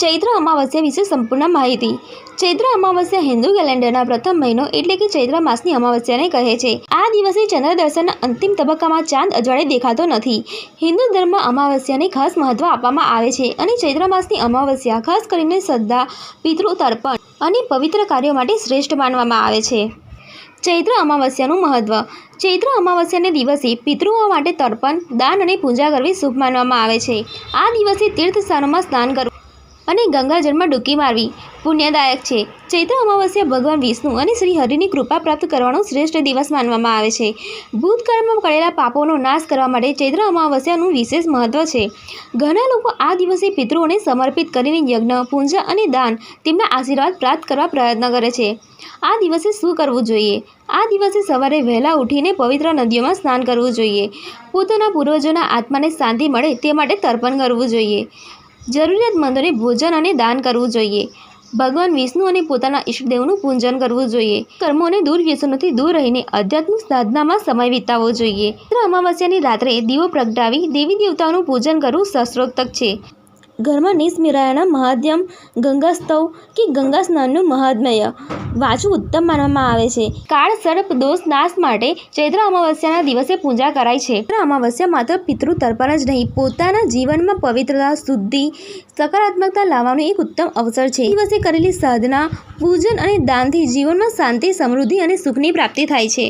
ચૈત્ર અમાવસ્યા વિશે સંપૂર્ણ માહિતી. ચૈત્ર અમાવસ્યા હિન્દુ કેલેન્ડરના પ્રથમ મહિનો એટલે કે ચૈત્ર માસની અમાવસ્યાને કહે છે. આ દિવસે ચંદ્ર દર્શનના અંતિમ તબક્કામાં ચાંદ અજવાળે દેખાતો નથી. હિન્દુ ધર્મ અમાવસ્યાને ખાસ મહત્વ આપવામાં આવે છે અને ચૈત્ર માસની અમાવસ્યા ખાસ કરીને શ્રદ્ધા પિતૃ તર્પણ અને પવિત્ર કાર્યો માટે શ્રેષ્ઠ માનવામાં આવે છે. ચૈત્ર અમાવસ્યાનું મહત્વ. ચૈત્ર અમાવસ્યાને દિવસે પિતૃઓ માટે તર્પણ, દાન અને પૂજા કરવી શુભ માનવામાં આવે છે. આ દિવસે તીર્થ સ્થાનોમાં સ્નાન કરવું અને ગંગાજળમાં ડૂબકી મારવી પુણ્યદાયક છે. ચૈત્ર અમાવસ્યા ભગવાન વિષ્ણુ અને શ્રી હરિની કૃપા પ્રાપ્ત કરવાનો શ્રેષ્ઠ દિવસ માનવામાં આવે છે. ભૂતકાળમાં કરેલા પાપોનો નાશ કરવા માટે ચૈત્ર અમાવસ્યાનું વિશેષ મહત્વ છે. ઘણા લોકો આ દિવસે પિતૃઓને સમર્પિત કરીને યજ્ઞ, પૂજા અને દાન તેમના આશીર્વાદ પ્રાપ્ત કરવા પ્રયત્ન કરે છે. આ દિવસે શું કરવું જોઈએ? આ દિવસે સવારે વહેલા ઉઠીને પવિત્ર નદીઓમાં સ્નાન કરવું જોઈએ. પોતાના પૂર્વજોના આત્માને શાંતિ મળે તે માટે તર્પણ કરવું જોઈએ. જરૂરિયાતમંદોને ભોજન અને દાન કરવું જોઈએ. ભગવાન વિષ્ણુ અને પોતાના ઈષ્ટદેવનું પૂજન કરવું જોઈએ. કર્મોને દૂર વ્યસનોથી દૂર રહીને આધ્યાત્મિક સાધનામાં સમય વિતાવવો જોઈએ. અમાવાસ્યાની રાત્રે દીવો પ્રગટાવી દેવી દેવતાઓનું પૂજન કરવું શસ્ત્રોક્તક છે. ઘરમાં નિસ્મિરાયાના મહાધ્યમ ગંગા સ્તવ કે ગંગા સ્નાનનું મહાત્મય વાંચવું ઉત્તમ માનવામાં આવે છે. કાળ સર્પ દોષ નાશ માટે ચૈત્ર અમાવસ્યાના દિવસે પૂજા કરાય છે. ચૈત્ર અમાવસ્યા માત્ર પિતૃ તર્પણ જ નહીં, પોતાના જીવનમાં પવિત્રતા, શુદ્ધિ, સકારાત્મકતા લાવવાનો એક ઉત્તમ અવસર છે. દિવસે કરેલી સાધના, પૂજન અને દાનથી જીવનમાં શાંતિ, સમૃદ્ધિ અને સુખની પ્રાપ્તિ થાય છે.